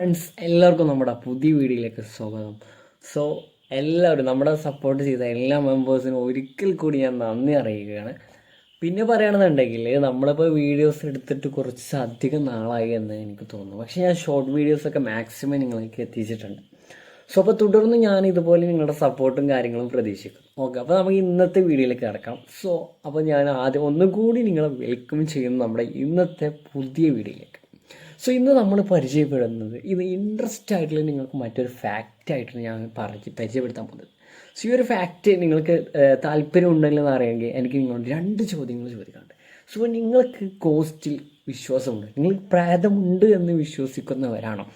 Friends എല്ലാവർക്കും നമ്മുടെ പുതിയ വീഡിയോയിലേക്ക് സ്വാഗതം. സോ എല്ലാവരും നമ്മുടെ സപ്പോർട്ട് ചെയ്ത എല്ലാ മെമ്പേഴ്സിനും ഒരിക്കൽ കൂടി ഞാൻ നന്ദി അറിയിക്കുകയാണ്. പിന്നെ പറയുകയാണെന്നുണ്ടെങ്കിൽ നമ്മളിപ്പോൾ വീഡിയോസ് എടുത്തിട്ട് കുറച്ച് അധികം നാളായി എന്ന് എനിക്ക് തോന്നുന്നു. പക്ഷേ ഞാൻ ഷോർട്ട് വീഡിയോസൊക്കെ മാക്സിമം നിങ്ങളിലേക്ക് എത്തിച്ചിട്ടുണ്ട്. സോ അപ്പോൾ തുടർന്ന് ഞാൻ ഇതുപോലെ നിങ്ങളുടെ സപ്പോർട്ടും കാര്യങ്ങളും പ്രതീക്ഷിക്കും. ഓക്കെ അപ്പോൾ നമുക്ക് ഇന്നത്തെ വീഡിയോയിലേക്ക് കിടക്കാം. സോ അപ്പോൾ ഞാൻ ആദ്യം ഒന്നും കൂടി നിങ്ങളെ വെൽക്കം ചെയ്യുന്നു നമ്മുടെ ഇന്നത്തെ പുതിയ വീഡിയോയിലേക്ക്. സോ ഇന്ന് നമ്മൾ പരിചയപ്പെടുന്നത് ഇത് ഇൻട്രസ്റ്റ് ആയിട്ടുള്ള നിങ്ങൾക്ക് മറ്റൊരു ഫാക്റ്റ് ആയിട്ട് ഞാൻ പറഞ്ഞ് പരിചയപ്പെടുത്താൻ പോകുന്നത്. സോ ഈ ഒരു ഫാക്റ്റ് നിങ്ങൾക്ക് താല്പര്യം ഉണ്ടെങ്കിൽ അറിയാമെങ്കിൽ എനിക്ക് നിങ്ങളോട് രണ്ട് ചോദ്യങ്ങൾ ചോദിക്കാറുണ്ട് സോ നിങ്ങൾക്ക് കോസ്റ്റിൽ വിശ്വാസമുണ്ട്. നിങ്ങൾ പ്രേതമുണ്ട് എന്ന് വിശ്വസിക്കുന്നവരാണോ?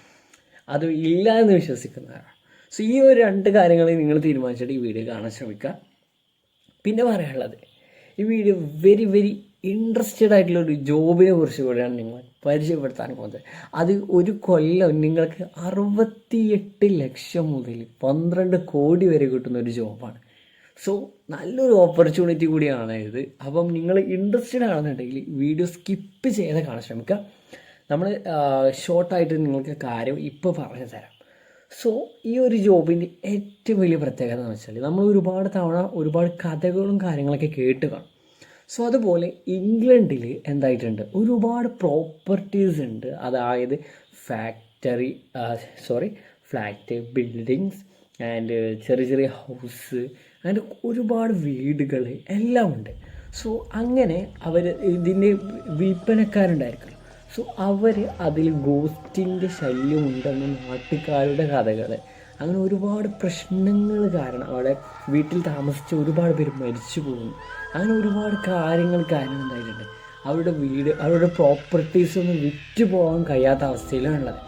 അത് ഇല്ല എന്ന് വിശ്വസിക്കുന്നവരാണോ? സോ ഈ ഒരു രണ്ട് കാര്യങ്ങൾ നിങ്ങൾ തീരുമാനിച്ചിട്ട് ഈ വീഡിയോ കാണാൻ ശ്രമിക്കുക. പിന്നെ പറയാനുള്ളത് ഈ വീഡിയോ വെരി വെരി ഇൻട്രസ്റ്റഡ് ആയിട്ടുള്ള ഒരു ജോബിനെ കുറിച്ച് കൂടെയാണ് നിങ്ങൾ പരിചയപ്പെടുത്താൻ പോകുന്നത്. അത് ഒരു കൊല്ലം നിങ്ങൾക്ക് അറുപത്തിയെട്ട് ലക്ഷം മുതൽ പന്ത്രണ്ട് കോടി വരെ കിട്ടുന്ന ഒരു ജോബാണ്. സോ നല്ലൊരു ഓപ്പർച്യൂണിറ്റി കൂടിയാണ് ഇത്. അപ്പം നിങ്ങൾ ഇൻട്രസ്റ്റഡ് ആണെന്നുണ്ടെങ്കിൽ വീഡിയോ സ്കിപ്പ് ചെയ്ത് കാണാൻ ശ്രമിക്കുക. നമ്മൾ ഷോർട്ടായിട്ട് നിങ്ങൾക്ക് കാര്യം ഇപ്പോൾ പറഞ്ഞു തരാം സോ ഈ ഒരു ജോബിന്റെ ഏറ്റവും വലിയ പ്രത്യേകത എന്ന് വെച്ചാൽ നമ്മൾ ഒരുപാട് തവണ ഒരുപാട് കഥകളും കാര്യങ്ങളൊക്കെ കേട്ട് കാണും. സോ അതുപോലെ ഇംഗ്ലണ്ടിൽ എന്തായിട്ടുണ്ട്? ഒരുപാട് പ്രോപ്പർട്ടീസ് ഉണ്ട്. അതായത് factory sorry flat buildings and ചെറിയ ചെറിയ ഹൗസ് ആൻഡ് ഒരുപാട് വീടുകൾ എല്ലാം ഉണ്ട്. സോ അങ്ങനെ അവർ ഇതിന്റെ വിൽപ്പനക്കാരുണ്ടായിരിക്കും. സോ അവർ അതിൽ ഗോസ്റ്റിന്റെ ശല്യമുണ്ടെന്ന് നാട്ടുകാരുടെ കഥകൾ അങ്ങനെ ഒരുപാട് പ്രശ്നങ്ങൾ കാരണം അവിടെ വീട്ടിൽ താമസിച്ച ഒരുപാട് പേര് മരിച്ചു പോകുന്നു. അങ്ങനെ ഒരുപാട് കാര്യങ്ങൾ കാരണം ഉണ്ടായിട്ടുണ്ട് അവരുടെ വീട് അവരുടെ പ്രോപ്പർട്ടീസ് ഒന്നും വിറ്റ് പോകാൻ കഴിയാത്ത അവസ്ഥയിലാണുള്ളത്.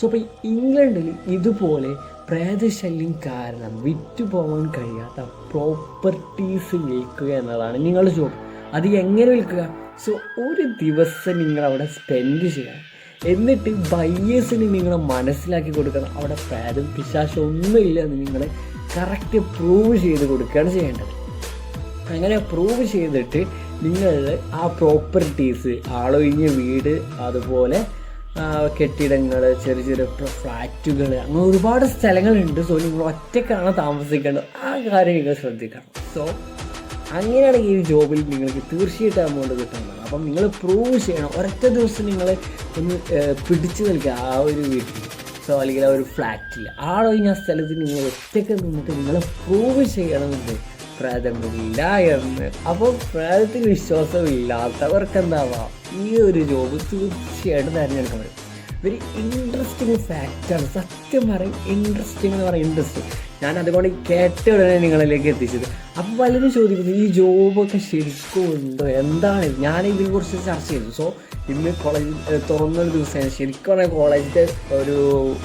സോ അപ്പോൾ ഇംഗ്ലണ്ടിൽ ഇതുപോലെ പ്രേതശല്യം കാരണം വിറ്റ് പോകാൻ കഴിയാത്ത പ്രോപ്പർട്ടീസ് വിൽക്കുക എന്നതാണ് നിങ്ങളുടെ ജോബ് അത് എങ്ങനെ വിൽക്കുക? സോ ഒരു ദിവസം നിങ്ങൾ അവിടെ സ്പെൻഡ് ചെയ്യണം എന്നിട്ട് ബയ്യേഴ്സിന് നിങ്ങൾ മനസ്സിലാക്കി കൊടുക്കണം. അവിടെ പ്രേതം പിശാശം ഒന്നുമില്ല എന്ന് നിങ്ങൾ കറക്റ്റ് പ്രൂവ് ചെയ്ത് കൊടുക്കുകയാണ് ചെയ്യേണ്ടത്. അങ്ങനെ പ്രൂവ് ചെയ്തിട്ട് നിങ്ങൾ ആ പ്രോപ്പർട്ടീസ് ആളൊഴിഞ്ഞ വീട് അതുപോലെ കെട്ടിടങ്ങൾ ചെറിയ ചെറിയ ഫ്ലാറ്റുകൾ അങ്ങനെ ഒരുപാട് സ്ഥലങ്ങളുണ്ട്. സോ നിങ്ങൾ ഒറ്റക്കാണ് താമസിക്കേണ്ടത്. ആ കാര്യം നിങ്ങൾ ശ്രദ്ധിക്കണം. സോ അങ്ങനെയാണെങ്കിൽ ഈ ജോബിൽ നിങ്ങൾക്ക് തീർച്ചയായിട്ടും എമൗണ്ട് കിട്ടുന്നതാണ് അപ്പം നിങ്ങൾ പ്രൂവ് ചെയ്യണം. ഒരൊറ്റ ദിവസം നിങ്ങൾ ഒന്ന് പിടിച്ചു നിൽക്കുക. ആ ഒരു വീട്ടിൽ. സോ അല്ലെങ്കിൽ ആ ഒരു ഫ്ലാറ്റിൽ ആ ആ സ്ഥലത്ത് നിങ്ങൾ ഒറ്റയ്ക്ക് നിന്നിട്ട് നിങ്ങൾ പ്രൂവ് ചെയ്യണമെന്നുണ്ട്. പ്രേതമില്ല എന്ന്. അപ്പോൾ പ്രേതത്തിൽ വിശ്വാസമില്ലാത്തവർക്ക് എന്താവാം ഈ ഒരു ജോബ് തീർച്ചയായിട്ടും തിരഞ്ഞെടുക്കാൻ പറ്റും. വെരി ഇൻട്രസ്റ്റിംഗ് ഫാക്റ്റാണ് സത്യം പറയും ഇൻട്രസ്റ്റിംഗ് എന്ന് പറയും ഇൻട്രസ്റ്റിംഗ് ഞാൻ അതുകൊണ്ട് കേട്ട ഉടനെ നിങ്ങളിലേക്ക് എത്തിച്ചത്. അപ്പോൾ പലരും ചോദിക്കുന്നു ഈ ജോബൊക്കെ ശരിക്കും ഉണ്ടോ? എന്താണ്? ഞാൻ ഇതിനെക്കുറിച്ച് ചർച്ച ചെയ്തു. സോ ഇന്ന് കോളേജ് തുറന്നൊരു ദിവസമാണ്. ശരിക്കും പറഞ്ഞാൽ കോളേജിന്റെ ഒരു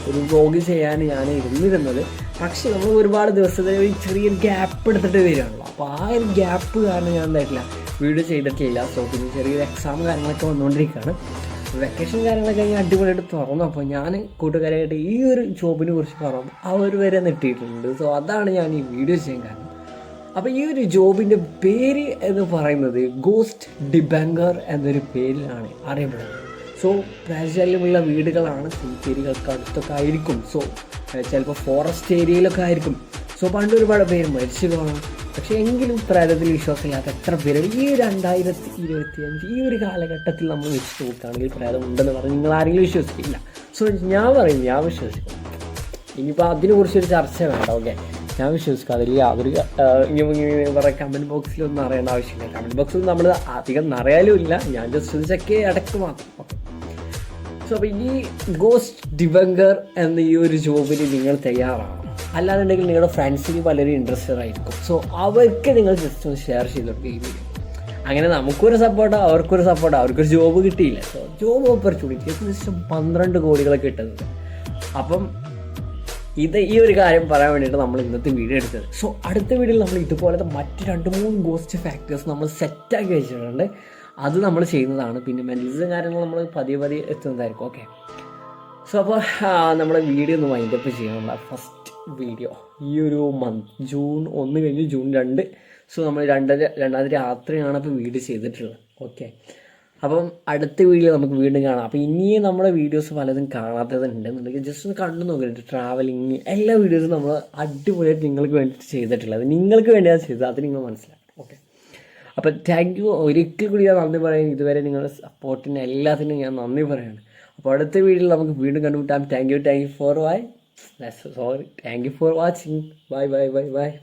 ഒരു വ്ലോഗ് ചെയ്യാൻ ഞാൻ ഇരുന്നിരുന്നത്. പക്ഷേ നമ്മൾ ഒരുപാട് ദിവസത്തെ ഒരു ചെറിയൊരു ഗ്യാപ്പ് എടുത്തിട്ട് വരികയാണല്ലോ. അപ്പോൾ ആ ഒരു ഗ്യാപ്പ് കാരണം ഞാൻ എന്തായിട്ടില്ല വീഡിയോ ചെയ്തിട്ടില്ല. സോ പിന്നെ ചെറിയൊരു എക്സാം കാര്യങ്ങളൊക്കെ വന്നുകൊണ്ടിരിക്കുകയാണ്. വെക്കേഷൻ കാര്യങ്ങളൊക്കെ ഞാൻ അടിപൊളിയായിട്ട് തുറന്നു. അപ്പോൾ ഞാൻ കൂട്ടുകാരായിട്ട് ഈ ഒരു ജോബിനെ കുറിച്ച് പറഞ്ഞു അവർ വരെ നെട്ടിയിട്ടുണ്ട് സോ അതാണ് ഞാൻ ഈ വീഡിയോ ചെയ്യാൻ കാരണം. അപ്പോൾ ഈ ഒരു ജോബിന്റെ പേര് എന്ന് പറയുന്നത് ഗോസ്റ്റ് ഡിബാങ്കർ എന്നൊരു പേരിലാണ് അറിയപ്പെടുന്നത്. സോ പ്രാചാല്യമുള്ള വീടുകളാണ് സീറ്റേരികൾക്ക് അടുത്തൊക്കെ ആയിരിക്കും. സോ ചിലപ്പോൾ ഫോറസ്റ്റ് ഏരിയയിലൊക്കെ ആയിരിക്കും. സോ പണ്ട് ഒരുപാട് പേര് മരിച്ചു കാണും പക്ഷേ എങ്കിലും പ്രേതത്തിൽ വിശ്വാസമില്ലാത്ത എത്ര പേര്? ഈ രണ്ടായിരത്തി ഇരുപത്തി അഞ്ച് ഈ ഒരു കാലഘട്ടത്തിൽ നമ്മൾ വെച്ച് നോക്കുകയാണെങ്കിൽ പ്രേതം ഉണ്ടെന്ന് പറഞ്ഞ് നിങ്ങൾ ആരെങ്കിലും വിശ്വസിക്കില്ല. സോ ഞാൻ പറയും ഞാൻ വിശ്വസിക്കും. ഇനിയിപ്പോൾ അതിനെക്കുറിച്ചൊരു ചർച്ച വേണ്ട ഓക്കെ ഞാൻ വിശ്വസിക്കും അതിൽ യാതൊരു ഇങ്ങനെ പറയാം കമന്റ് ബോക്സിലൊന്നും അറിയേണ്ട ആവശ്യമില്ല. കമന്റ് ബോക്സിൽ നമ്മൾ അധികം നിറയാലും ഇല്ല. ഞാൻ ജസ്റ്റ് ഒന്ന് ചെക്ക് ഇടയ്ക്ക് മാത്രം ഓക്കെ സോ അപ്പോൾ ഈ ഗോസ്റ്റ് ഡിവങ്കർ എന്ന ഈ ഒരു ജോബിന് നിങ്ങൾ തയ്യാറാണ്. അല്ലാന്നുണ്ടെങ്കിൽ നിങ്ങളുടെ ഫ്രണ്ട്സിന് പലരും ഇൻട്രസ്റ്റഡ് ആയിരിക്കും. സോ അവർക്ക് നിങ്ങൾ ജസ്റ്റ് ഒന്ന് ഷെയർ ചെയ്ത് ഈ വീഡിയോ അങ്ങനെ നമുക്കൊരു സപ്പോർട്ട് അവർക്കൊരു സപ്പോർട്ട് അവർക്കൊരു ജോബ് കിട്ടിയില്ല. സോ ജോബ് ഓപ്പർച്യൂണിറ്റി ഏകദേശം പന്ത്രണ്ട് കോടികളൊക്കെ കിട്ടുന്നത് അപ്പം ഇത് ഈ ഒരു കാര്യം പറയാൻ വേണ്ടിയിട്ട് നമ്മൾ ഇന്നത്തെ വീഡിയോ എടുത്തത്. സോ അടുത്ത വീഡിയോയിൽ നമ്മൾ ഇതുപോലത്തെ മറ്റ് രണ്ട് മൂന്ന് ഗോസ്റ്റ് ഫാക്ടേഴ്സ് നമ്മൾ സെറ്റാക്കി വെച്ചിട്ടുണ്ട്. അത് നമ്മൾ ചെയ്യുന്നതാണ്. പിന്നെ മെന്റൽസും കാര്യങ്ങളും നമ്മൾ പതിയെ പതിയെ എത്തുന്നതായിരിക്കും. ഓക്കെ സോ അപ്പോൾ നമ്മുടെ വീഡിയോ ഒന്ന് വൈൻഡപ്പ് ചെയ്യാനുള്ള ഫസ്റ്റ് വീഡിയോ ഈ ഒരു മന്ത് ജൂൺ ഒന്ന് കഴിഞ്ഞ് ജൂൺ രണ്ട്. സോ നമ്മൾ രണ്ടര രണ്ടാമത്തെ രാത്രിയാണ് അപ്പോൾ വീഡിയോ ചെയ്തിട്ടുള്ളത്. ഓക്കെ അപ്പം അടുത്ത വീഡിയോ നമുക്ക് വീണ്ടും കാണാം. അപ്പോൾ ഇനിയും നമ്മുടെ വീഡിയോസ് പലതും കാണാത്തതുണ്ടെന്നുണ്ടെങ്കിൽ ജസ്റ്റ് ഒന്ന് കണ്ടു നോക്കിയിട്ട് ട്രാവലിങ് എല്ലാ വീഡിയോസും നമ്മൾ അടിപൊളിയായിട്ട് നിങ്ങൾക്ക് വേണ്ടിയിട്ട് ചെയ്തിട്ടുള്ളത്. നിങ്ങൾക്ക് വേണ്ടിയാണ് ചെയ്തത്. അത് നിങ്ങൾ മനസ്സിലാക്കണം. ഓക്കെ അപ്പോൾ താങ്ക് യു ഒരിക്കൽ കൂടി ഞാൻ നന്ദി പറയുന്നു. ഇതുവരെ നിങ്ങളുടെ സപ്പോർട്ടിന് എല്ലാത്തിനും ഞാൻ നന്ദി പറയാണ് അപ്പോൾ അടുത്ത വീഡിയോയിൽ നമുക്ക് വീണ്ടും കണ്ടുമുട്ടാം. Thank you thank you for That's all. Thank you for watching. Bye bye bye bye.